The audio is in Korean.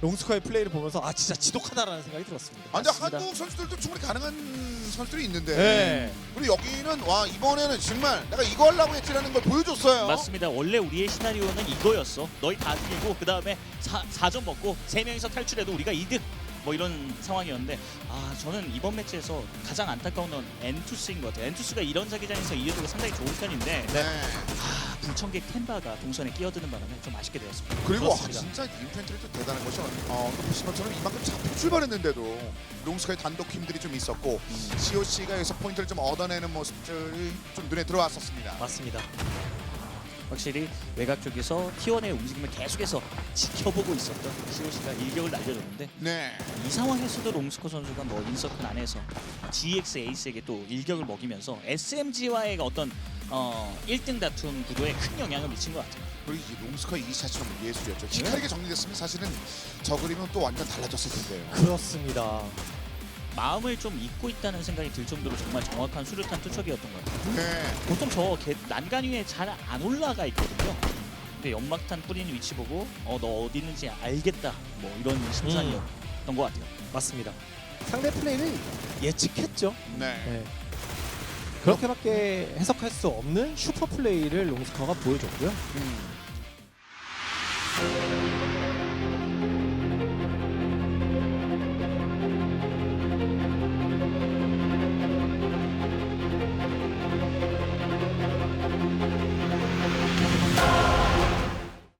롱스커의 플레이를 보면서 아 진짜 지독하다라는 생각이 들었습니다. 아, 근데 맞습니다. 한국 선수들도 충분히 가능한 선수들이 있는데 네. 그리고 여기는 와 이번에는 정말 내가 이거 하려고 했지라는 걸 보여줬어요. 맞습니다. 원래 우리의 시나리오는 이거였어. 너희 다 죽이고 그 다음에 4점 먹고 세 명이서 탈출해도 우리가 이득. 뭐 이런 상황이었는데 아 저는 이번 매치에서 가장 안타까운 건 엔투스인 것 같아요. 엔투스가 이런 자기장에서 이해도가 상당히 좋은 편인데 네. 아 불청객 템바가 동선에 끼어드는 바람에 좀 아쉽게 되었습니다. 그리고 아, 그렇습니다. 진짜 인펜트리도 대단한 것이 어, 또 보신 것처럼 이만큼 잡고 출발했는데도 롱스카의 단독 힘들이 좀 있었고 음. COC가 여기서 포인트를 좀 얻어내는 모습들이 좀 눈에 들어왔었습니다. 맞습니다. 확실히 외곽 쪽에서 T1의 움직임을 계속해서 지켜보고 있었던 COC가 일격을 날려줬는데 네. 이 상황에서도 롱스코 선수가 뭐 인서클 안에서 GX 에이스에게 또 일격을 먹이면서 SMG와의 어떤 어 1등 다툼 구도에 큰 영향을 미친 것 같아요. 그리고 이 롱스카의 이샷처럼 예술이었죠. 네. 희카리게 정리됐으면 사실은 저 그림은 또 완전 달라졌을 텐데요. 그렇습니다. 마음을 좀 잊고 있다는 생각이 들 정도로 정말 정확한 수류탄 투척이었던 것 같아요. 네. 보통 저 개- 난간 위에 잘 안 올라가 있거든요. 근데 연막탄 뿌리는 위치 보고 어 너 어디 있는지 알겠다 뭐 이런 심산이었던 것 같아요. 맞습니다. 상대 플레이를 예측했죠. 네. 네. 그렇죠? 그렇게밖에 해석할 수 없는 슈퍼 플레이를 롱스커가 보여줬고요. 음.